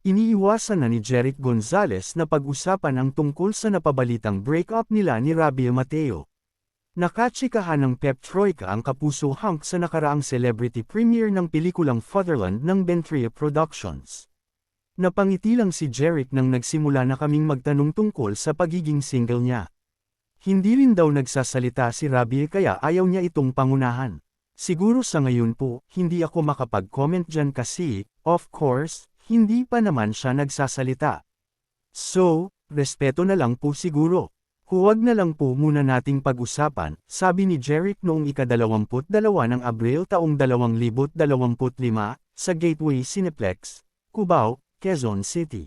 Iniiwasan na ni Jeric Gonzalez na pag-usapan ang tungkol sa napabalitang breakup nila ni Rabia Mateo. Nakatsikahan ng Pep Troika ang kapuso hunk sa nakaraang celebrity premiere ng pelikulang Fatherland ng Bentria Productions. Napangiti lang si Jeric nang nagsimula na kaming magtanong tungkol sa pagiging single niya. Hindi rin daw nagsasalita si Rabia kaya ayaw niya itong pangunahan. Siguro sa ngayon po, hindi ako makapag-comment dyan kasi, of course, hindi pa naman siya nagsasalita. So, respeto na lang po siguro. Huwag na lang po muna nating pag-usapan, sabi ni Jeric noong ikadalawamput dalawa ng Abril taong 2025, sa Gateway Cineplex, Cubao, Quezon City.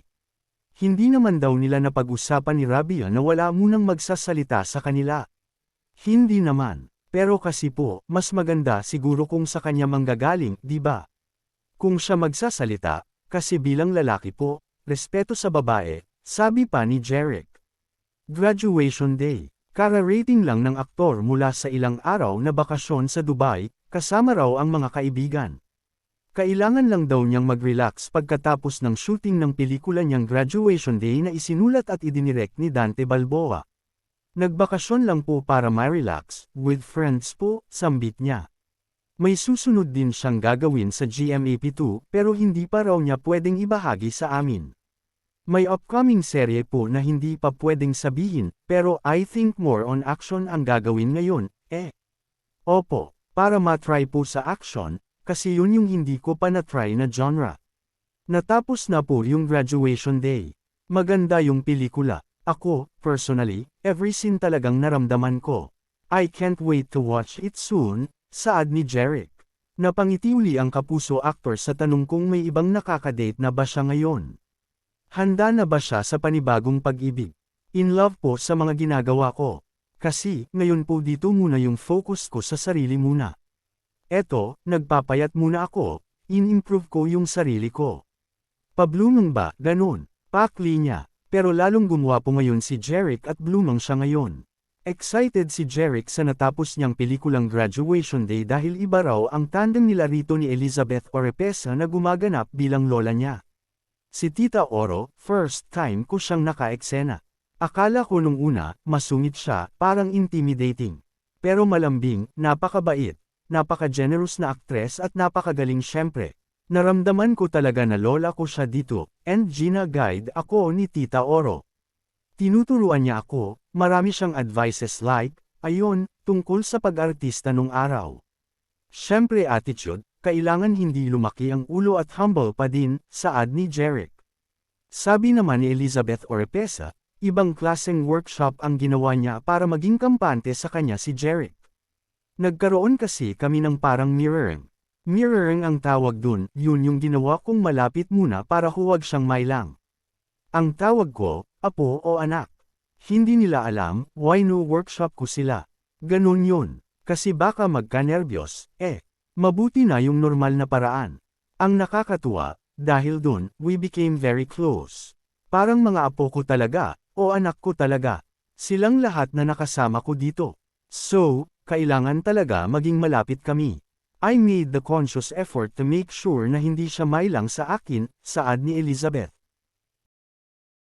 Hindi naman daw nila napag-usapan ni Rabia na wala munang magsasalita sa kanila. Hindi naman, pero kasi po, mas maganda siguro kung sa kanya manggagaling, di ba? Kung siya magsasalita, kasi bilang lalaki po, respeto sa babae, sabi pa ni Jeric. Graduation Day. Kara-rating lang ng aktor mula sa ilang araw na bakasyon sa Dubai, kasama raw ang mga kaibigan. Kailangan lang daw niyang mag-relax pagkatapos ng shooting ng pelikula niyang Graduation Day na isinulat at idinirect ni Dante Balboa. Nagbakasyon lang po para ma-relax, with friends po, sambit niya. May susunod din siyang gagawin sa GMAP2 pero hindi pa raw niya pwedeng ibahagi sa amin. May upcoming serye po na hindi pa pwedeng sabihin, pero I think more on action ang gagawin ngayon, eh. Opo, para matry po sa action, kasi yun yung hindi ko pa na-try na genre. Natapos na po yung graduation day. Maganda yung pelikula. Ako, personally, every scene talagang naramdaman ko. I can't wait to watch it soon, Saad ni Jeric. Napangiti uli ang kapuso actor sa tanong kung may ibang nakakadate na ba siya ngayon. Handa na ba siya sa panibagong pag-ibig? In love po sa mga ginagawa ko. Kasi, ngayon po dito muna yung focus ko sa sarili muna. Eto, nagpapayat muna ako, in-improve ko yung sarili ko. Pablumang ba, ganun, pakli niya, pero lalong gumwapo ngayon si Jeric at blumang siya ngayon. Excited si Jeric sa natapos niyang pelikulang Graduation Day dahil iba raw ang tandem nila rito ni Elizabeth Orepesa na gumaganap bilang lola niya. Si Tita Oro, first time ko siyang naka-eksena. Akala ko nung una, masungit siya, parang intimidating. Pero malambing, napakabait, napaka-generous na aktres at napakagaling syempre. Naramdaman ko talaga na lola ko siya dito, and Gina guide ako ni Tita Oro. Tinuturuan niya ako, marami siyang advices like, ayon, tungkol sa pag-artista nung araw. Siyempre attitude, kailangan hindi lumaki ang ulo at humble pa din, saad ni Jeric. Sabi naman ni Elizabeth Orepesa, ibang klaseng workshop ang ginawa niya para maging kampante sa kanya si Jeric. Nagkaroon kasi kami ng parang mirroring. Mirroring ang tawag dun, yun yung ginawa kong malapit muna para huwag siyang mailang. Ang tawag ko, apo o anak. Hindi nila alam, why no workshop ko sila. Ganun yun. Kasi baka magka-nervyos, eh. Mabuti na yung normal na paraan. Ang nakakatuwa, dahil dun, we became very close. Parang mga apo ko talaga, o anak ko talaga. Silang lahat na nakasama ko dito. So, kailangan talaga maging malapit kami. I made the conscious effort to make sure na hindi siya mailang sa akin, saad ni Elizabeth.